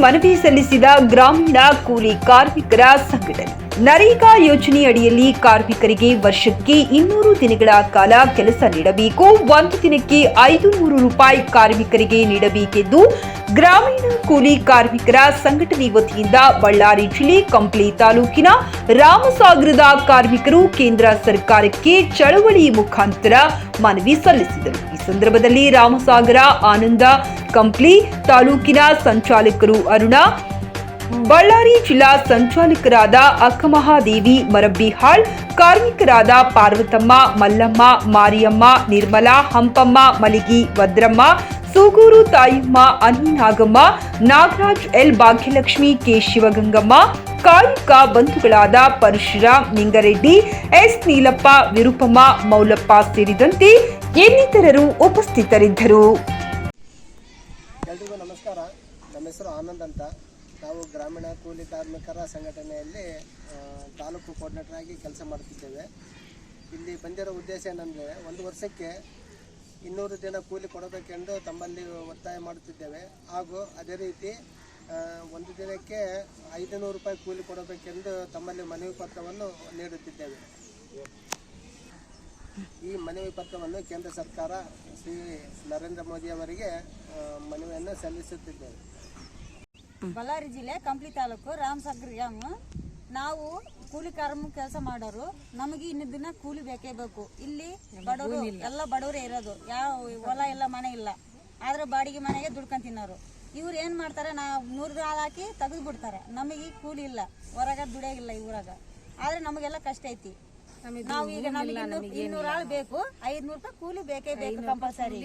ಮನವಿ ಸಲ್ಲಿಸಿದ ಗ್ರಾಮೀಣ ಕೂಲಿ ಕಾರ್ಮಿಕರ ಸಂಘಟನೆ. ನರೇಗಾ ಯೋಜನೆ ಅಡಿಯಲ್ಲಿ ಕಾರ್ಮಿಕರಿಗೆ ವರ್ಷಕ್ಕೆ ಇನ್ನೂರು ದಿನಗಳ ಕಾಲ ಕೆಲಸ ನೀಡಬೇಕು. ಒಂದು ದಿನಕ್ಕೆ ಐದು ನೂರು ರೂಪಾಯಿ ಕಾರ್ಮಿಕರಿಗೆ ನೀಡಬೇಕೆಂದು ಗ್ರಾಮೀಣ ಕೂಲಿ ಕಾರ್ಮಿಕರ ಸಂಘಟನೆ ವತಿಯಿಂದ ಬಳ್ಳಾರಿ ಜಿಲ್ಲೆ ಕಂಪ್ಲಿ ತಾಲೂಕಿನ ರಾಮಸಾಗರದ ಕಾರ್ಮಿಕರು ಕೇಂದ್ರ ಸರ್ಕಾರಕ್ಕೆ ಚಳವಳಿ ಮುಖಾಂತರ ಮನವಿ ಸಲ್ಲಿಸಿದರು. ಈ ಸಂದರ್ಭದಲ್ಲಿ ರಾಮಸಾಗರ ಆನಂದ ಕಂಪ್ಲಿ ತಾಲೂಕಿನ ಸಂಚಾಲಕರು ಅರುಣ ಬಳ್ಳಾರಿ ಜಿಲ್ಲಾ ಸಂಚಾಲಕರಾದ ಅಕ್ಕಮಹಾದೇವಿ ಮರಬ್ಬಿಹಾಳ್ ಕಾರ್ಮಿಕರಾದ ಪಾರ್ವತಮ್ಮ, ಮಲ್ಲಮ್ಮ, ಮಾರಿಯಮ್ಮ, ನಿರ್ಮಲಾ, ಹಂಪಮ್ಮ, ಮಲಿಗಿ, ಭದ್ರಮ್ಮ, ಸೂಗೂರು ತಾಯಮ್ಮ ಅನ್ನನಾಗಮ್ಮ ನಾಗರಾಜ್ ಎಲ್ ಭಾಗ್ಯಲಕ್ಷ್ಮಿ, ಕೆ ಶಿವಗಂಗಮ್ಮ, ಕಾಯುಕ ಬಂಧುಗಳಾದ ಪರಶುರಾಮ್ ನಿಂಗರೆಡ್ಡಿ, ಎಸ್ ನೀಲಪ್ಪ, ವಿರೂಪಮ್ಮ, ಮೌಲಪ್ಪ ಸೇರಿದಂತೆ ಇನ್ನಿತರರು ಉಪಸ್ಥಿತರಿದ್ದರು. ನಮಸ್ಕಾರ. ನಮ್ಮ ಹೆಸರು ಆನಂದ್ ಅಂತ. ನಾವು ಗ್ರಾಮೀಣ ಕೂಲಿ ಕಾರ್ಮಿಕರ ಸಂಘಟನೆಯಲ್ಲಿ ತಾಲೂಕು ಕೋಆರ್ಡಿನೇಟರ್ ಆಗಿ ಕೆಲಸ ಮಾಡ್ತಿದ್ದೇವೆ ಇಲ್ಲಿ ಬಂದಿರೋ ಉದ್ದೇಶ ಏನಂದರೆ, ಒಂದು ವರ್ಷಕ್ಕೆ ಇನ್ನೂರು ದಿನ ಕೂಲಿ ಕೊಡಬೇಕೆಂದು ತಮ್ಮಲ್ಲಿ ಒತ್ತಾಯ ಮಾಡುತ್ತಿದ್ದೇವೆ. ಹಾಗೂ ಅದೇ ರೀತಿ ಒಂದು ದಿನಕ್ಕೆ ಐದು ನೂರು ರೂಪಾಯಿ ಕೂಲಿ ಕೊಡಬೇಕೆಂದು ತಮ್ಮಲ್ಲಿ ಮನವಿ ಪತ್ರವನ್ನು ನೀಡುತ್ತಿದ್ದೇವೆ. ಈ ಮನವಿ ಪತ್ರವನ್ನು ಕೇಂದ್ರ ಸರ್ಕಾರ ಶ್ರೀ ನರೇಂದ್ರ ಮೋದಿ ಅವರಿಗೆ ಮನವಿಯನ್ನು ಸಲ್ಲಿಸುತ್ತಿದ್ದೇವೆ. ಬಳ್ಳಾರಿ ಜಿಲ್ಲೆ ಕಂಪ್ಲಿ ತಾಲೂಕು ರಾಮಸಾಗರ್ ಗ್ರಾಮ. ನಾವು ಕೂಲಿ ಕಾರ್ಮಿಕ ಕೆಲಸ ಮಾಡೋರು. ನಮಗೆ ಇನ್ನು ದಿನ ಕೂಲಿ ಬೇಕೇ ಬೇಕು. ಇಲ್ಲಿ ಬಡವರು ಎಲ್ಲ ಬಡವರೇ ಇರೋದು. ಯಾವ ಹೊಲ ಎಲ್ಲ ಮನೆ ಇಲ್ಲ. ಆದ್ರೆ ಬಾಡಿಗೆ ಮನೆಗೆ ದುಡ್ಕೊಂಡ್ ತಿನ್ನೋರು. ಇವ್ರು ಏನ್ ಮಾಡ್ತಾರೆ ನಾವು ನೂರು ಹಾಲು ಹಾಕಿ ತೆಗೆದು ಬಿಡ್ತಾರೆ ನಮಗೆ ಕೂಲಿ ಇಲ್ಲ. ಹೊರಗ ದುಡಿಯಾಗಿಲ್ಲ ಇವ್ರಾಗ ಆದ್ರೆ ನಮಗೆಲ್ಲ ಕಷ್ಟ ಐತಿ. ನಾವು ಈಗ ನಮಗೆ ಇನ್ನೂರು ಆಳು ಬೇಕು. ಐದ್ನೂರು ರೂಪಾಯಿ ಕೂಲಿ ಬೇಕೇ ಬೇಕು ಕಂಪಲ್ಸರಿ